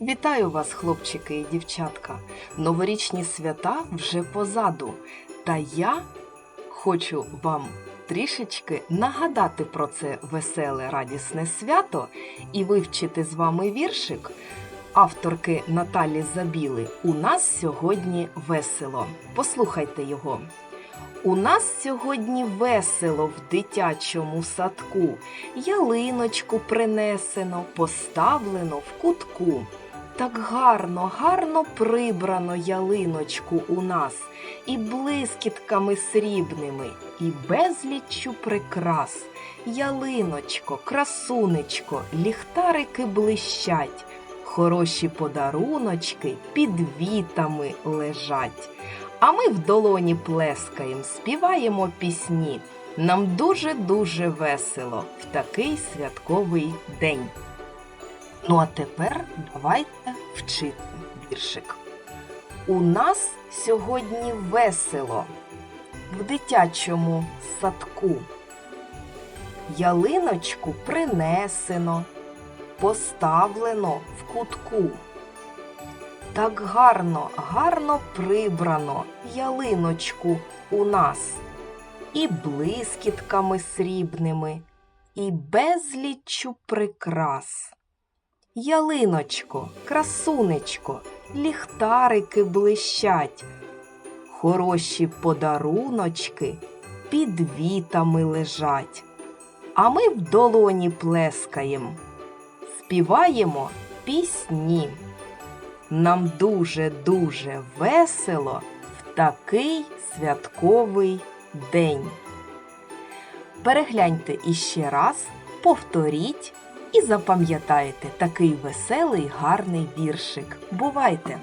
Вітаю вас, хлопчики і дівчатка! Новорічні свята вже позаду. Та я хочу вам трішечки нагадати про це веселе радісне свято і вивчити з вами віршик авторки Наталі Забіли. У нас сьогодні весело. Послухайте його. У нас сьогодні весело в дитячому садку. Ялиночку принесено, поставлено в кутку. Так гарно, гарно прибрано ялиночку у нас, і блискітками срібними, і безліччю прикрас. Ялиночко, красунечко, ліхтарики блищать, хороші подаруночки під вітами лежать. А ми в долоні плескаєм, співаємо пісні. Нам дуже-дуже весело в такий святковий день. Ну а тепер давайте вчити віршик. У нас сьогодні весело в дитячому садку. Ялиночку принесено, поставлено в кутку. Так гарно, гарно прибрано ялиночку у нас і блискітками срібними, і безліччю прикрас. Ялиночко, красунечко, ліхтарики блищать, хороші подаруночки під вітами лежать. А ми в долоні плескаєм, співаємо пісні. Нам дуже-дуже весело в такий святковий день. Перегляньте іще раз, повторіть і запам'ятайте такий веселий гарний віршик. Бувайте!